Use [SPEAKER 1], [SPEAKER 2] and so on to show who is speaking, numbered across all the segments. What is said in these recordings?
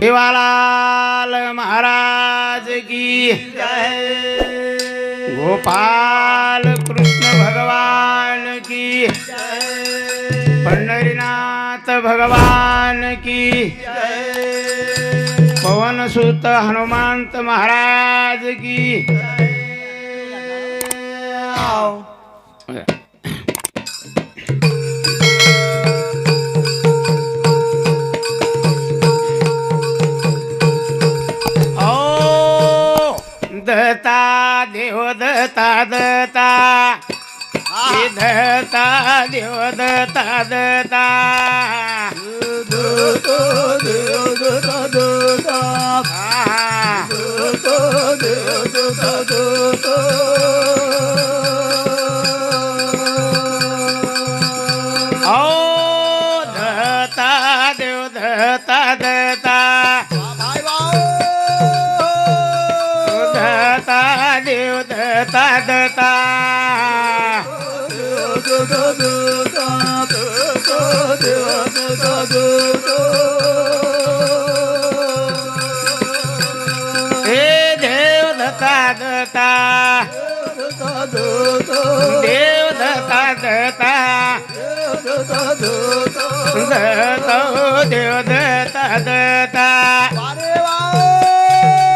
[SPEAKER 1] शिवालाल महाराज की गोपाल कृष्ण भगवान की पंढरीनाथ भगवान की पवन सुत हनुमंत महाराज की दत्ता देव दत्ता दत्ता हे दत्ता देव दत्ता दत्ता हा. ओ दत्ता देव दत्ता दत्ता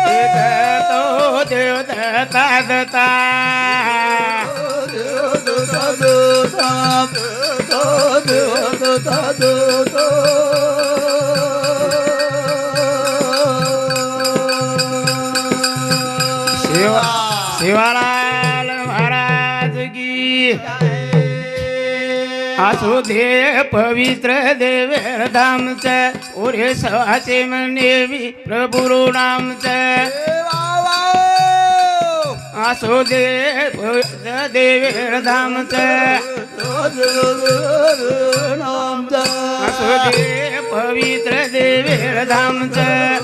[SPEAKER 1] हे असू दे पवित्र देवेर धामच उरे सवाचे नेवी प्रभुरु नामच असू दे पवित्र देवेर धामच असू दे पवित्र देवेर धामच हे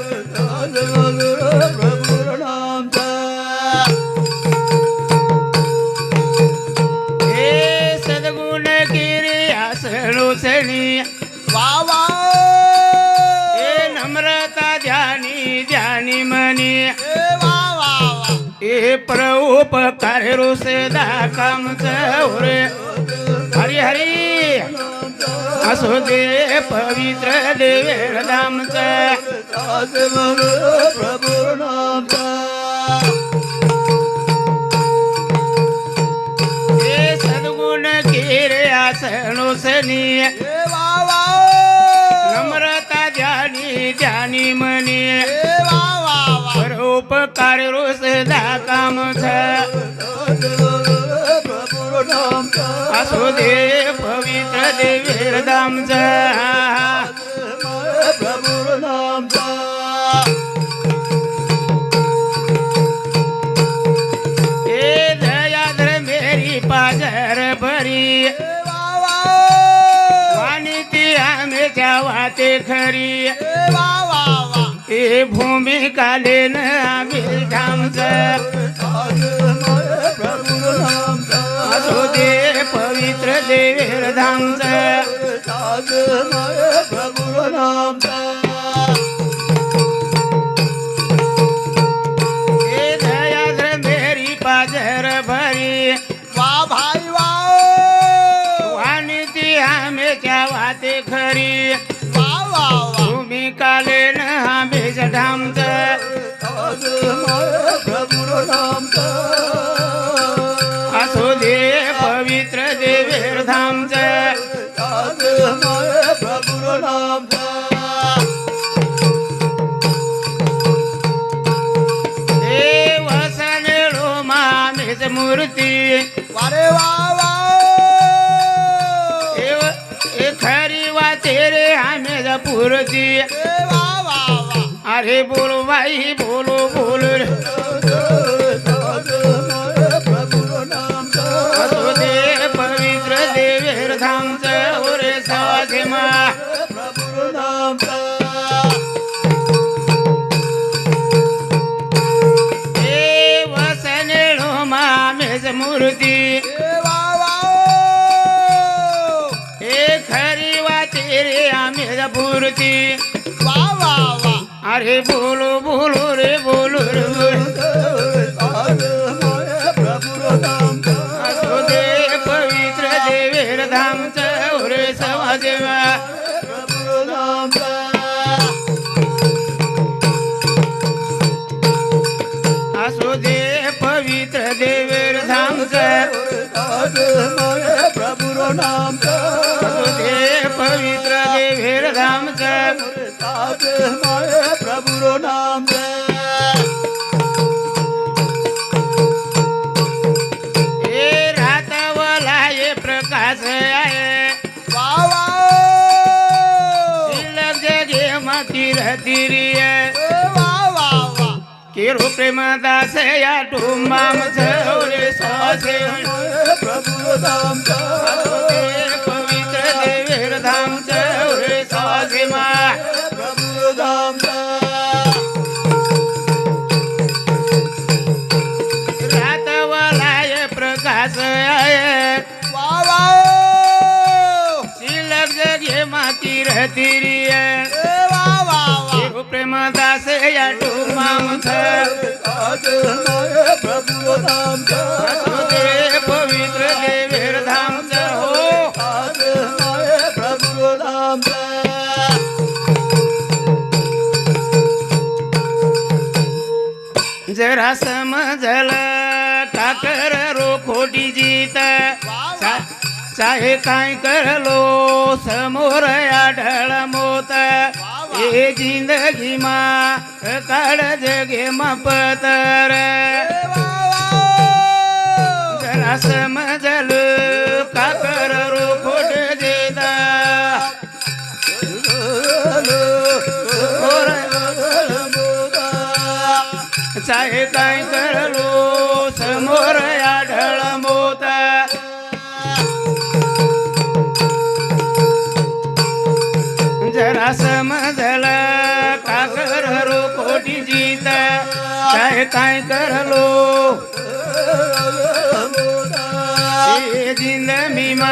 [SPEAKER 1] पर परोपकार रोसदा कामच रे हरी हरी। असो दे पवित्र देवेर धामच हे सद्गुण गिरी आसणू सणी परोपकार रोसदा कामच असो पवित्र देवीर धामच हे दयाद्र मेरी पाजर भरी. वाणी ती आमेच्या वाते खरी हे भूमिका लेन आम्ही धामच से दे पवित्र देवीर धामच हे असो दे पवित्र देवीर धामच देव सनेळो मामेच मूर्ती.
[SPEAKER 2] वारे वा वा.
[SPEAKER 1] देव ए खरी वाते रे आमेच पुरती. अरे बोलो बाई बोलो बोल रे. मूर्ती हे खरी वाते रे आमेच पुरती
[SPEAKER 2] वा वा वा.
[SPEAKER 1] अरे बोलो बोलो रे बोलो रे. बोलो केरो प्रेमदास या टुंबाम झवरे सासे.
[SPEAKER 2] प्रभुरो नाम
[SPEAKER 1] प्रेमदास या टुंबाम
[SPEAKER 2] प्रभुरो नाम
[SPEAKER 1] पवित्र देवेर धाम हो।
[SPEAKER 2] प्रभुरो नाम
[SPEAKER 1] जरा समजल काकर रोखोटी जीत। चा- चाहे काय करलो समोर आढळ मोत। हे जिंदगी मा काढ जगे मपतर जरा समजल काकर रो खोट जीत चाहे काय करलो समोर आढळ मोत. जरा समज काय करलो जिंद मी मा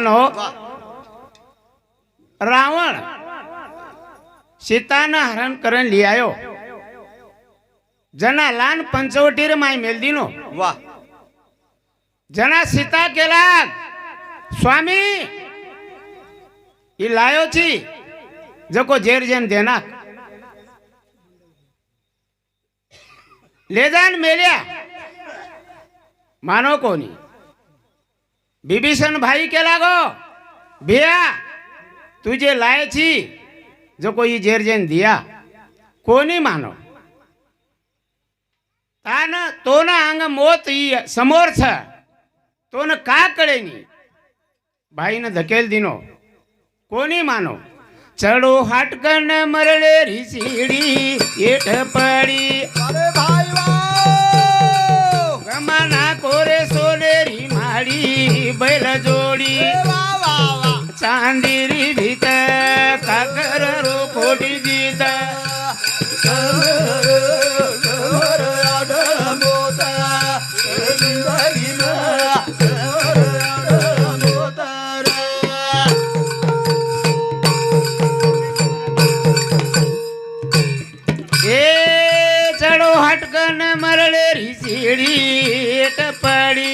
[SPEAKER 1] सज्जन हो रावण सीताना हरण करण लियायो जना लहान पंचवटीर माय मेलदीनो
[SPEAKER 2] वा.
[SPEAKER 1] जना सीता केला स्वामी ही लायो छी जको जेर जेन देना. ले जान मेल्या. मानो कोणी? बिभीषण भाई केला गो भिया तुझे लायची जो कोई जेरजेन दिया कोणी मानो। तान तो ना अंग मोत समोर छ। तो न का कळे नी भाईनं धकेल दिनो। कोणी मानो? चढो हाटकन मरले रिसिडी येठ पडी।
[SPEAKER 2] சாண்டிரிடித தகரரு கொடிதித
[SPEAKER 1] ஏ சடோ ஹட்கன மரளேரி சீடி எட்டப்பாடி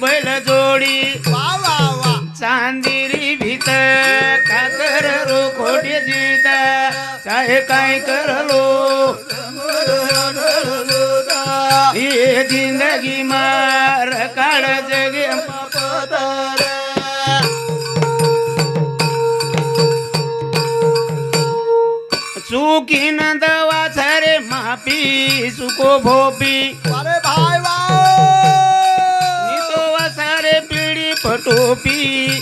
[SPEAKER 1] बैल जोडी. चांदिरी भीत काकर रो खोटे जित. चाहे काय करलो? ये जिंदगी मार काळ जगे चुकी नंदवा रे मापी सुको भोपी.
[SPEAKER 2] अरे भाई वा
[SPEAKER 1] पटोपी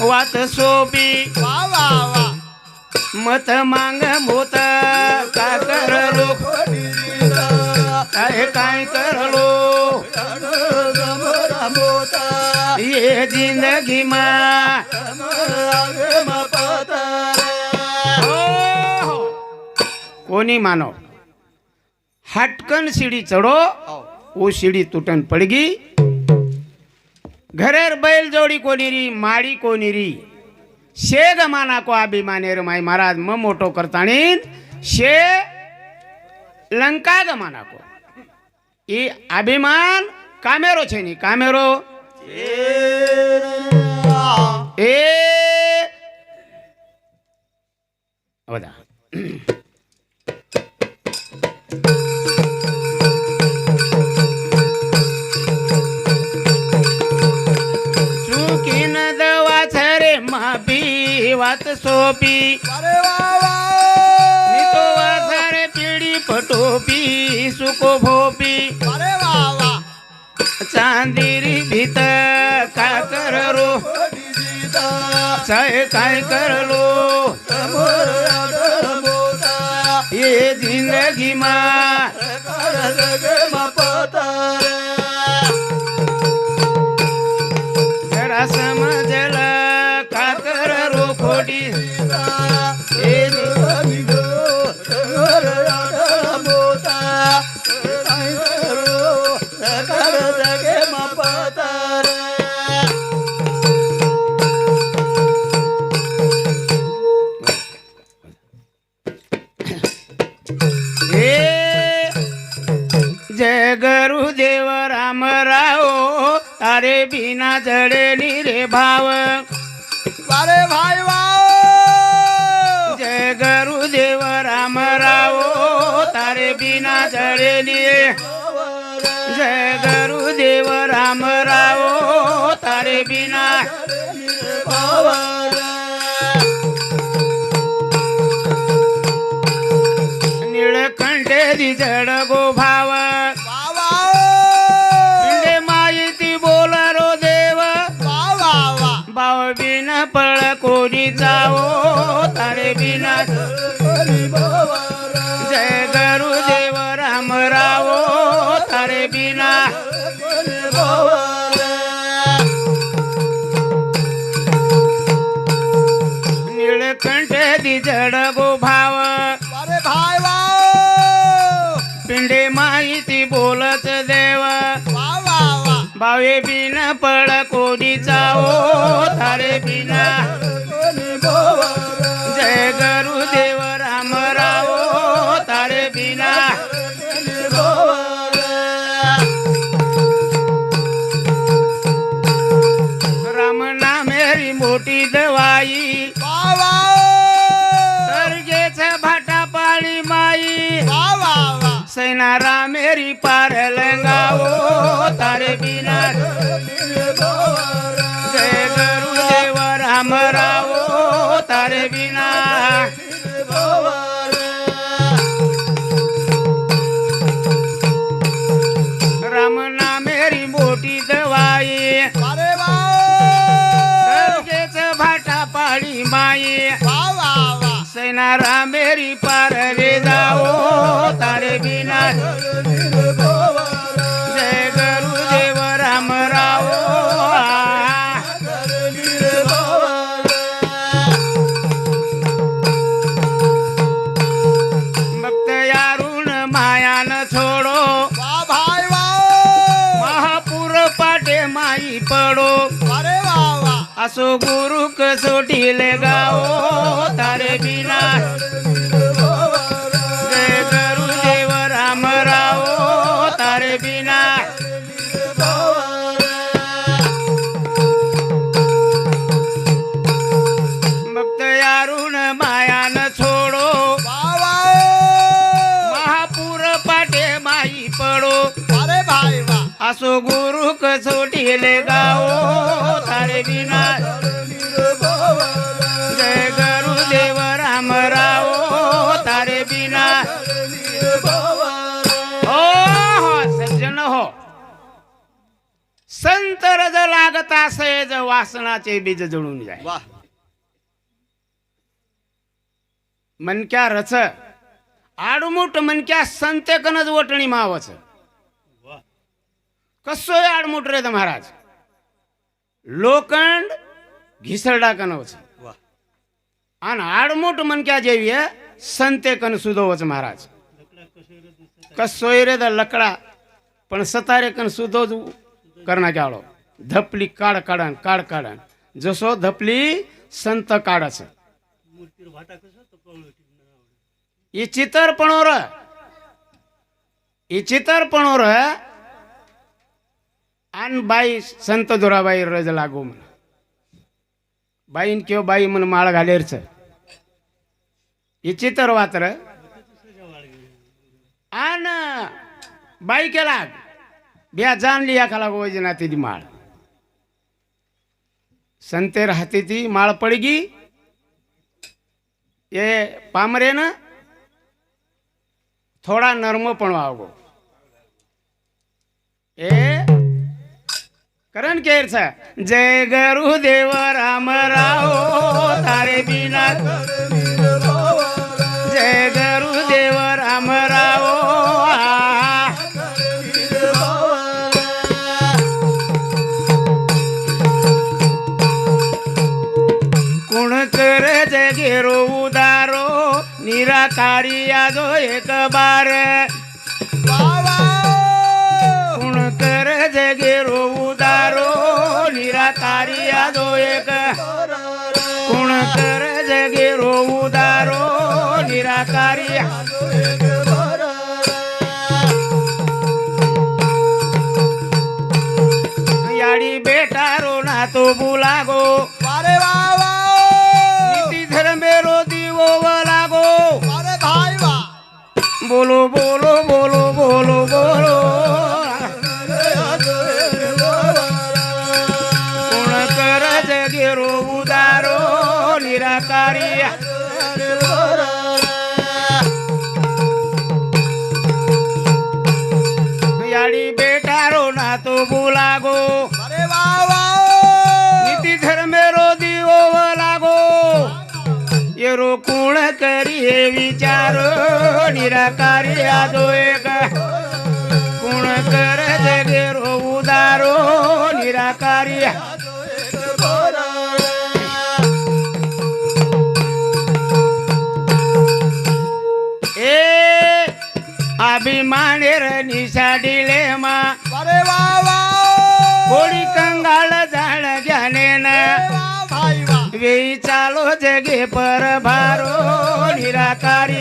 [SPEAKER 1] वात सोपी.
[SPEAKER 2] वा वा वा.
[SPEAKER 1] मत मांग मोत का करलो? काय काय करलो? ये जिंदगी मा. कोणी मानो हटकन सीढ़ी चढ़ो वो सीढ़ी तुटन पड़गी. ઘરેર બૈલ જોડી કોનીરી માડી કોનીરી શೇಗ ಮಾನಾಕೋ ಅಭಿಮಾನಿಯರು ಮೈ ಮಹಾರಾಜ ಮಮ್ಮೋಟೋ ಕರ್ತಾಣಿಂದ ಶೇ ಲಂಕಾಗ ಮಾನಾಕೋ ಈ ಅಭಿಮಾನ್ ಕಾಮೇರೋ છે ની કામેરો એ બધા पटोपी पिढी पटोपी सुको भोपी. चांदिरी भीत का करलो? काय काय करलो? ये जिंदगी मा. जरासा Krishna, Hare बिना जय गुरुदेव राम राव तारे बिना. निळकंठे दि जड गो भावे बिन पळ कोणी जावो तारे बिना. जय गुरुदेव राम रावो तारे बिना. राम नामेरी मोठी दवाई सर्गेच भाटा पाळी माई.
[SPEAKER 2] सैनारा मेरी वा
[SPEAKER 1] सैना तारे बिना जय गुरुदेव राम तारे बिना. राम नामेरी दवाई. भाटा पार
[SPEAKER 2] रे जाओ तारे
[SPEAKER 1] बिना. गुरु गुरुक सुटील गाओ तारे बिना. करू देव राम राओ तारे बिना. भक्त यारुण न छोडो महापुर पाटे माई पडो. असो गुरु असो गुरुक सुटील गाओ तारे बिना. संत रज लागता सयज वासनाचे बीज जळून जाय मनक्या रच आडमुठ मनक्या संतेकनच वटणी मावच. कसोय आडमुठ रे महाराज? लोखंड घिसरडा कनवच.
[SPEAKER 2] वाह
[SPEAKER 1] आणि आडमुठ मनक्या जेवी संतेकन सुधोवच महाराज. कसोय रे द लकडा पण सतारे कन सुधो करणा क्याळो धपली काड काढन काड काढन. जसो धपली संत काढाच. इचितरपणोर इचितरपणोर इचितर आण बाई संत दुराबाई रज लागो म्हण. बाईन किंवा बाई म्हण माळ घालेरच. इचितर वात्र. आण बाई केला बिया जाणली या खाला गोजी ना माळ. संतेर हाती ती माळ पडगी એ પામરે ને થોડા નર્મ પણ વાગો એ કરણ કેર છે જય ગુરુદેવ રામ રાઓ તારે બિના જય ગુરુદેવ રામ રાઓ નિરાકારિયા દો એક બાર. ગુણ કરે છે ગેરો ઉદારો. બોલો બોલો બોલો બોલો. કોણ કર જગેરો ઉદારો નિરાકારી. બેટારો ના તો બોલાગો. करी विचारो निराकारी आदो एक. कुण कर जगेरो उदारो निराकारी. ए अभिमानेर निसाडिले मा.
[SPEAKER 2] अरे वा वा.
[SPEAKER 1] कोणी कंगाल झाड घ्याने होई चालो जगे पर भारो निराकारी।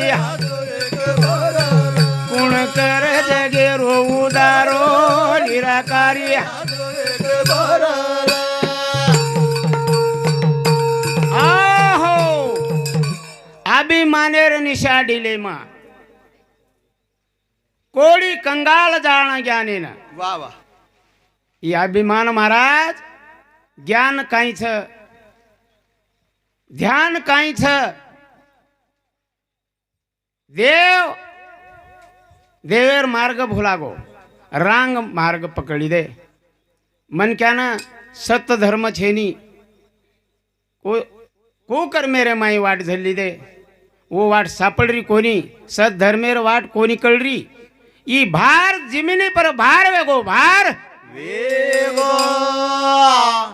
[SPEAKER 1] कुण कर जगे रो उदारो निराकारी। आहो अभिमानेर निशा डिलेमा। कोळी कंगाल
[SPEAKER 2] जाण ज्ञानेन।
[SPEAKER 1] वा वा. अभिमान महाराज ज्ञान काहीच ધ્યાન કાંઈ છે દેવ દેવેર માર્ગ ભૂલાગો રાંગ માર્ગ પકડી દે મન ક્યાના સત ધર્મ છે ની को को कर मेरे माई वाट झल्ली दे वो वाट सापडरी कोणी सत धर्मेर वाट कोणी कळरी ई भार जिमिनी पर भार वेगो भार
[SPEAKER 2] वेगो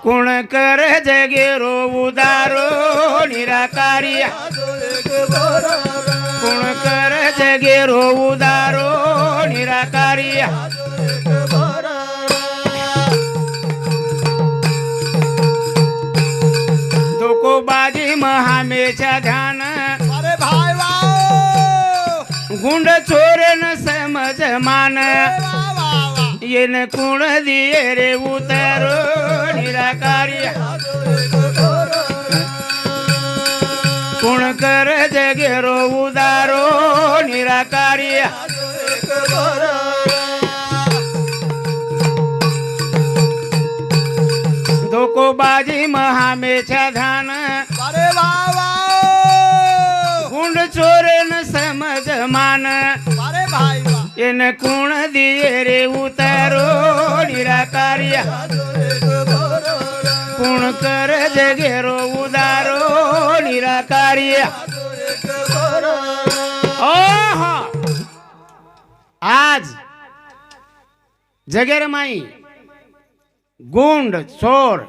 [SPEAKER 1] कुण कर जगे रो उदारो निराकारी. कुण कर जगे रो उदारो निराकारी. धोको बाजी महामेच्या ध्यान.
[SPEAKER 2] अरे भाई
[SPEAKER 1] गुंड चोरन समज मान. येन कुण दिये रे उतारो निराकारी। कुण कर जगेरो उदारो निराकारी। धोको बाजी महामेच्या धान। गुंड चोरन समज मान।
[SPEAKER 2] इन भाई वा
[SPEAKER 1] कुण दिये रे उतारो निराकार्य कुण कर जगेरो उदारो निराकार्य आज जगेर माई गुंड चोर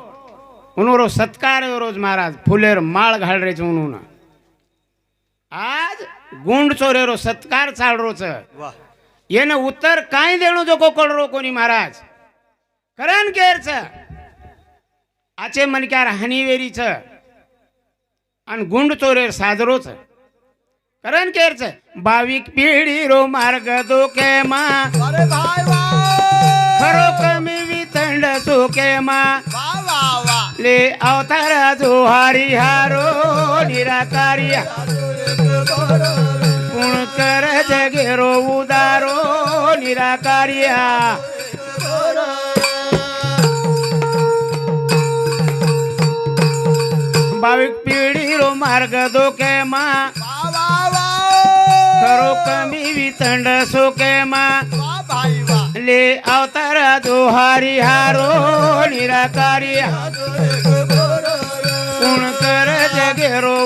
[SPEAKER 1] उन्होरो सत्कार रोज महाराज फुलेर माळ घाल रे उन्होंने आज गुंड चोरेरो सत्कार चाल रोच
[SPEAKER 2] यानं उत्तर काय
[SPEAKER 1] देणं जोको कळरो कोणी महाराज?
[SPEAKER 2] करण केरच. आचे
[SPEAKER 1] मनक्यार हानिवेरीच आणि गुंड चोरेर साजरोच. करण केरच. भाविक पिढी रो मार्ग दोके मा. खरो
[SPEAKER 2] कमी वितंड सुके
[SPEAKER 1] मा. ले अवतार जोहारी हारो
[SPEAKER 2] निराकारी गुण कर
[SPEAKER 1] जग उदारो निराकारिया। भाविक पीढ़ी रो मार्ग दो मा। करो कमी भी तंड सो ले अवतर दो हारी हारो निराकारिया। गुण कर जग रो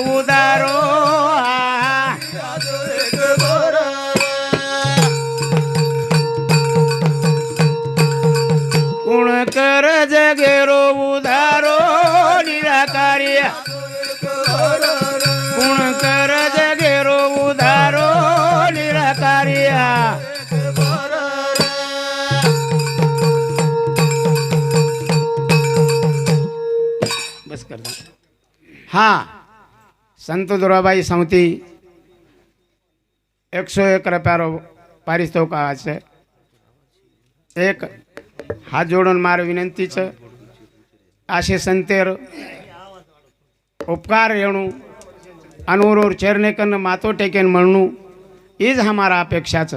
[SPEAKER 1] हा. संत दुर्गाबाई सांगती एकशे एक रुपयावर पारितोक आहे एक हात जोडून मार विनंतीच. असे संतेर उपकार येणू. अनुरूर चेरणेकन मातो टेकेन म्हणू इज हमारा अपेक्षाच.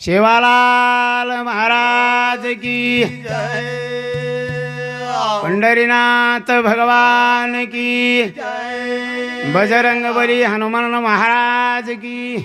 [SPEAKER 1] सेवालाल महाराज की पंढरीनाथ भगवान की। बजरंग बली हनुमान महाराज की।